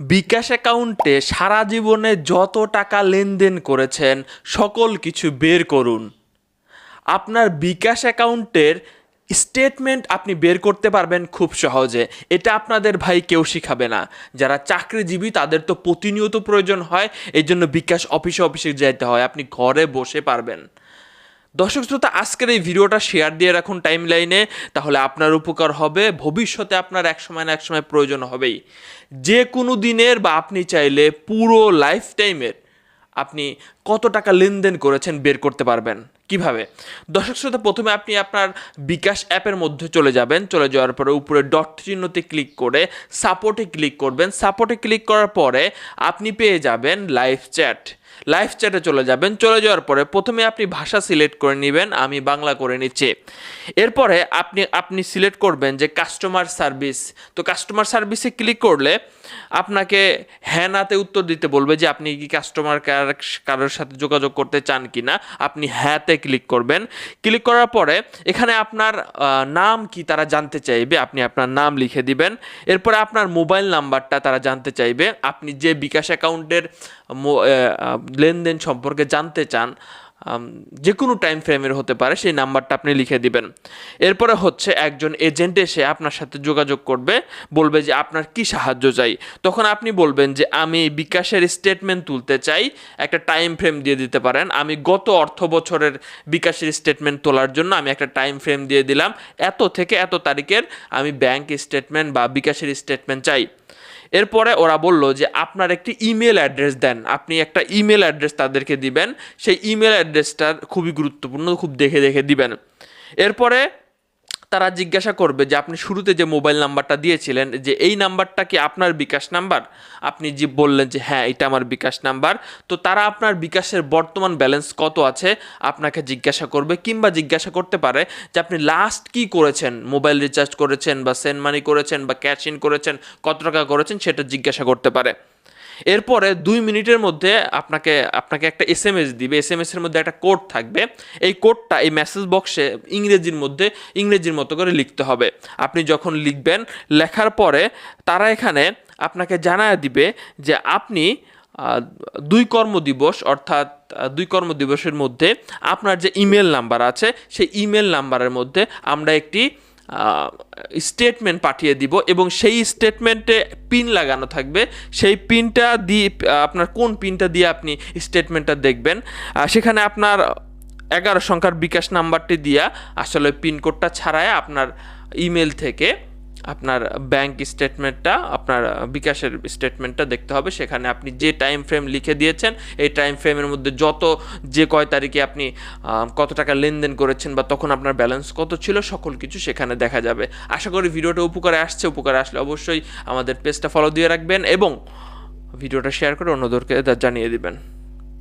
বিকাশ অ্যাকাউন্টে সারা জীবনে যত টাকা লেনদেন করেছেন, সকল কিছু বের করুন। আপনার বিকাশ অ্যাকাউন্টের স্টেটমেন্ট আপনি বের করতে পারবেন খুব সহজে। এটা আপনাদের ভাই কেউ শিখাবে না। যারা চাকরিজীবী, তাদের তো প্রতিনিয়ত প্রয়োজন হয়। এই জন্য বিকাশ অফিসে অফিসে যেতে হয়। আপনি ঘরে বসে পারবেন। দর্শক শ্রোতা, আজকের এই ভিডিওটা শেয়ার দিয়ে রাখুন টাইম লাইনে তাহলে আপনার উপকার হবে, ভবিষ্যতে আপনার এক সময় না এক সময় প্রয়োজন হবেই। যে কোনো দিনের বা আপনি চাইলে পুরো লাইফ টাইমের আপনি কত টাকা লেনদেন করেছেন বের করতে পারবেন, কীভাবে? দর্শক শ্রোতা, প্রথমে আপনি আপনার বিকাশ অ্যাপের মধ্যে চলে যাবেন, চলে যাওয়ার পরে উপরে ডট চিহ্নতে ক্লিক করে সাপোর্টে ক্লিক করবেন। সাপোর্টে ক্লিক করার পরে আপনি পেয়ে যাবেন লাইভ চ্যাট লাইভ চ্যাটে চলে যাবেন। চলে যাওয়ার পরে প্রথমে আপনি ভাষা সিলেক্ট করে নেবেন, আমি বাংলা করে নিচ্ছি। এরপরে আপনি আপনি সিলেক্ট করবেন যে কাস্টমার সার্ভিস তো কাস্টমার সার্ভিসে ক্লিক করলে আপনাকে হ্যাঁ নাতে উত্তর দিতে বলবে যে আপনি কি কাস্টমার কারোর সাথে যোগাযোগ করতে চান কি না আপনি হ্যাঁতে ক্লিক করবেন। ক্লিক করার পরে এখানে আপনার নাম কি তারা জানতে চাইবে, আপনি আপনার নাম লিখে দিবেন। এরপরে আপনার মোবাইল নাম্বারটা তারা জানতে চাইবে। আপনি যে বিকাশ অ্যাকাউন্টের লেনদেন সম্পর্কে জানতে চান যে কোনো টাইম ফ্রেমের হতে পারে, সেই নাম্বারটা আপনি লিখে দিবেন। এরপরে হচ্ছে একজন এজেন্ট এসে আপনার সাথে যোগাযোগ করবে, বলবে যে আপনার কি সাহায্য চাই। তখন আপনি বলবেন যে, আমি বিকাশের স্টেটমেন্ট তুলতে চাই, একটা টাইম ফ্রেম দিয়ে দিতে পারেন। আমি গত অর্থ বছরের বিকাশের স্টেটমেন্ট তোলার জন্য আমি একটা টাইম ফ্রেম দিয়ে দিলাম। এত থেকে এত তারিখের আমি ব্যাংক স্টেটমেন্ট বা বিকাশের স্টেটমেন্ট চাই। এরপরে ওরা বলল যে আপনার একটি ইমেল অ্যাড্রেস দেন। আপনি একটা ইমেল অ্যাড্রেস তাদেরকে দিবেন। সেই ইমেল অ্যাড্রেসটা খুবই গুরুত্বপূর্ণ, খুব দেখে দেখে দিবেন। এরপরে তারা জিজ্ঞাসা করবে যে আপনি শুরুতে যে মোবাইল নাম্বারটা দিয়েছিলেন, যে এই নাম্বারটা কি আপনার বিকাশ নাম্বার? আপনি যে বললেন যে হ্যাঁ এটা আমার বিকাশ নাম্বার। তো তারা আপনার বিকাশের বর্তমান ব্যালেন্স কত আছে আপনাকে জিজ্ঞাসা করবে কিংবা জিজ্ঞাসা করতে পারে যে আপনি লাস্ট কি করেছেন? মোবাইল রিচার্জ করেছেন বা সেন্ড মানি করেছেন বা ক্যাশ ইন করেছেন, কত টাকা করেছেন সেটা জিজ্ঞাসা করতে পারে। এরপরে দুই মিনিটের মধ্যে আপনাকে আপনাকে একটা এস এম এস দিবে। এস এম এর মধ্যে একটা কোড থাকবে। এই কোডটা এই মেসেজ বক্সে ইংরেজির মধ্যে, ইংরেজির মতো করে লিখতে হবে। আপনি যখন লিখবেন, লেখার পরে তারা এখানে আপনাকে জানায় দিবে যে আপনি দুই কর্মদিবস, অর্থাৎ দুই কর্মদিবসের মধ্যে আপনার যে ইমেল নাম্বার আছে, সেই ইমেল নাম্বারের মধ্যে আমরা একটি স্টেটমেন্ট পাঠিয়ে দিব এবং সেই স্টেটমেন্টে পিন লাগানো থাকবে। সেই পিনটা দিয়ে আপনার কোন পিনটা দিয়ে আপনি স্টেটমেন্টটা দেখবেন? সেখানে আপনার এগারো সংখ্যার বিকাশ নাম্বারটি দিয়া আসলে পিনকোডটা ছাড়ায় আপনার ইমেল থেকে আপনার ব্যাংক স্টেটমেন্টটা আপনার বিকাশের স্টেটমেন্টটা দেখতে হবে। সেখানে আপনি যে টাইম ফ্রেম লিখে দিয়েছেন, এই টাইম ফ্রেমের মধ্যে যত, যে কয় তারিখে আপনি কত টাকা লেনদেন করেছেন বা তখন আপনার ব্যালেন্স কত ছিল, সকল কিছু সেখানে দেখা যাবে। আশা করি ভিডিওটা উপকারে আসছে। উপকারে আসলে অবশ্যই আমাদের পেজটা ফলো দিয়ে রাখবেন এবং ভিডিওটা শেয়ার করে অন্যদেরকে জানিয়ে দিবেন।